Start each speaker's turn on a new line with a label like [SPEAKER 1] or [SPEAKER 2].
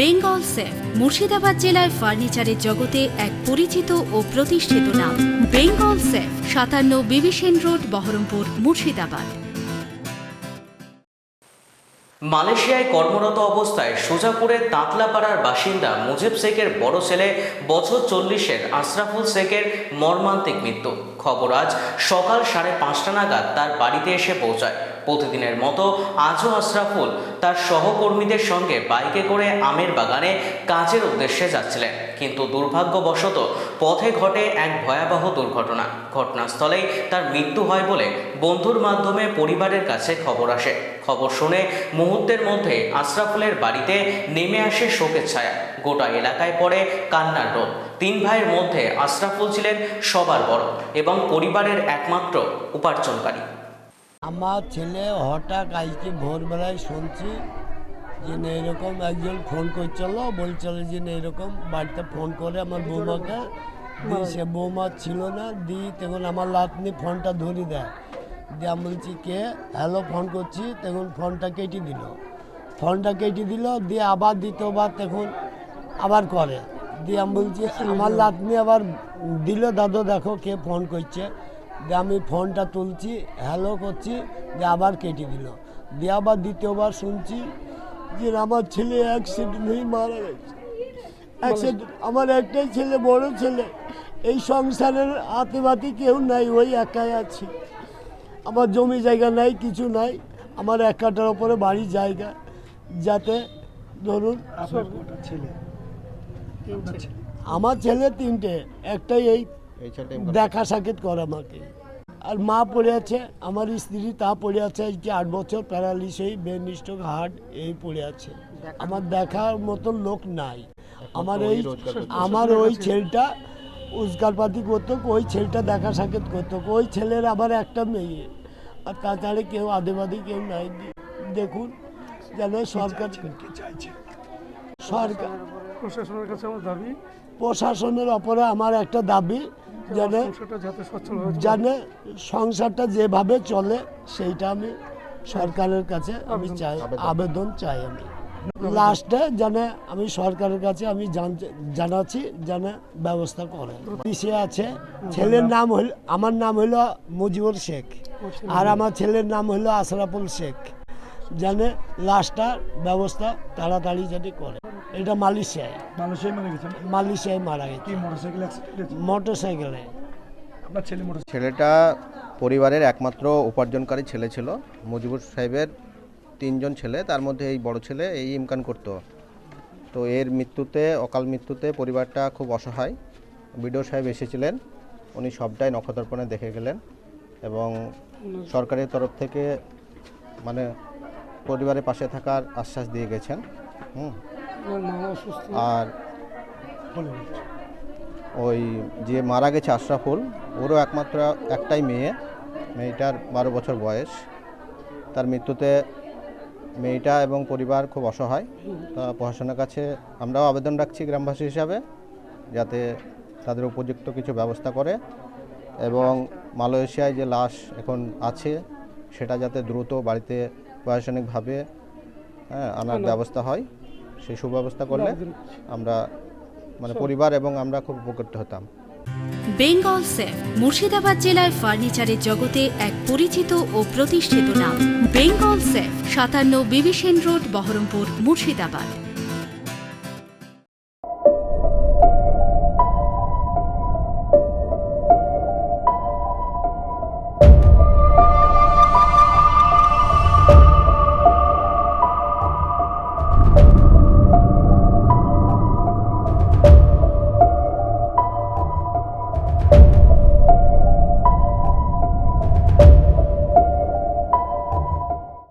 [SPEAKER 1] Bengal safe, Murshidabad জেলায় ফার্নিচারের জগতে এক পরিচিত ও প্রতিষ্ঠিত নাম। বেঙ্গল সেফ, সাতান্ন বিবিসেন রোড, বহরমপুর, মুর্শিদাবাদ।
[SPEAKER 2] মালয়েশিয়ায় কর্মরত অবস্থায় সোজাপুরের তাঁতলাপাড়ার বাসিন্দা মুজিব শেখের বড় ছেলে বছর চল্লিশের আশরাফুল শেখের মর্মান্তিক মৃত্যু। খবর আজ সকাল সাড়ে পাঁচটা নাগাদ তার বাড়িতে এসে পৌঁছায়। প্রতিদিনের মতো আজও আশরাফুল তার সহকর্মীদের সঙ্গে বাইকে করে আমের বাগানে কাজের উদ্দেশ্যে যাচ্ছিলেন। কিন্তু দুর্ভাগ্যবশত পথে ঘটে এক ভয়াবহ দুর্ঘটনা। ঘটনাস্থলেই তার মৃত্যু হয় বলে বন্ধুর মাধ্যমে পরিবারের কাছে খবর আসে। খবর শুনে মুহূর্তের মধ্যে আশরাফুলের বাড়িতে নেমে আসে শোকের ছায়া। গোটা এলাকায় পড়ে কান্নার রোল তিন ভাইয়ের মধ্যে আশরাফুল ছিলেন সবার বড় এবং পরিবারের একমাত্র উপার্জনকারী।
[SPEAKER 3] আমার ছেলে হঠাৎ আজকে ভোরবেলায় শুনছি যে এরকম একজন ফোন করছিল বলছিল যে এরকম বাড়িতে ফোন করে আমার বৌমাকে। দিয়ে সে বৌমা ছিল না দিয়ে তখন আমার লাতনি ফোনটা ধরে দেয়। দিয়ে আমি বলছি কে? হ্যালো ফোন করছি। তখন ফোনটা কেটে দিল। ফোনটা কেটে দিল দিয়ে আবার দ্বিতীয়বার তখন আবার করে। দিয়ে আমি বলছি আমার লাতনি আবার দিল দাদু দেখো কে ফোন করছে। দিয়ে আমি ফোনটা তুলছি হ্যালো করছি দিয়ে আবার কেটে দিল। দিয়ে আবার দ্বিতীয়বার শুনছি যে আমার ছেলে অ্যাক্সিডেন্ট হয়ে মারা গেছে। অ্যাক্সিডেন্ট আমার একটাই ছেলে বড় ছেলে। এই সংসারের আতিবাতি কেউ নাই ওই একাই আছি। আমার জমি জায়গা নাই কিছু নাই। আমার এক কাটার ওপরে বাড়ির জায়গা। যাতে ধরুন ছেলে। আমার ছেলে তিনটে একটাই এই দেখা সাক্ষাৎ করে আমাকে। আর মা পড়ে আছে আমার স্ত্রী তা পড়ে আছে আজকে আট বছর প্যারালিস হয়ে বেনিষ্ট হার্ট এই পড়ে আছে। আমার দেখার মতন লোক নাই। আমার এই আমার ওই ছেলেটা উস্কারপাতি করতো ওই ছেলেটা দেখা সাক্ষাৎ করতো। ওই ছেলের আবার একটা মেয়ে। আর তাছাড়া কেউ আদেবাদি কেউ নাই। দেখুন যেন সরকার সরকার
[SPEAKER 4] প্রশাসনের কাছে আমার দাবি।
[SPEAKER 3] প্রশাসনের ওপরে আমার একটা দাবি। যেন। যেন সংসারটা যেভাবে চলে সেইটা আমি সরকারের কাছে আমি চাই আবেদন। চাই আমি। লাস্টে যেন আমি সরকারের কাছে আমি জানাচ্ছি যেন ব্যবস্থা করে পিসে আছে ছেলের নাম হল আমার নাম হলো মুজিবুর শেখ। আর আমার ছেলের নাম হলো আশরাফুল শেখ। যেন লাস্টটার ব্যবস্থা তাড়াতাড়ি যেন করে। এটা মালয়েশিয়ায়।
[SPEAKER 4] মারা
[SPEAKER 3] মালয়েশিয়ায় মারা গেছে।
[SPEAKER 4] মোটরসাইকেল। আপনার ছেলে মোটর
[SPEAKER 5] ছেলেটা পরিবারের একমাত্র উপার্জনকারী ছেলে ছিল। মুজিবুর সাহেবের তিনজন ছেলে তার মধ্যে এই বড় ছেলে এই ইমকান করত। তো এর মৃত্যুতে অকাল মৃত্যুতে পরিবারটা খুব অসহায়। বিডিও সাহেব এসেছিলেন। উনি সবটাই নক্ষত্রপণে দেখে গেলেন এবং সরকারের তরফ থেকে মানে পরিবারের পাশে থাকার আশ্বাস দিয়ে গেছেন। হুম। আর ওই যে মারা গেছে আশরাফুল ওরও একমাত্র একটাই মেয়ে। মেয়েটার বারো বছর বয়স। তার মৃত্যুতে মেয়েটা এবং পরিবার খুব অসহায়। তা প্রশাসনের কাছে আমরাও আবেদন রাখছি গ্রামবাসী হিসাবে যাতে তাদের উপযুক্ত কিছু ব্যবস্থা করে এবং মালয়েশিয়ায় যে লাশ এখন আছে সেটা যাতে দ্রুত বাড়িতে প্রশাসনিকভাবে হ্যাঁ আনার ব্যবস্থা হয় সেই সুব্যবস্থা করলে আমরা মানে পরিবার এবং আমরা খুব উপকৃত হতাম।
[SPEAKER 1] বেঙ্গল সেফ মুর্শিদাবাদ জেলায় ফার্নিচারের জগতে এক পরিচিত ও প্রতিষ্ঠিত নাম। বেঙ্গল সেফ সাতান্ন বিবিসেন রোড বহরমপুর মুর্শিদাবাদ।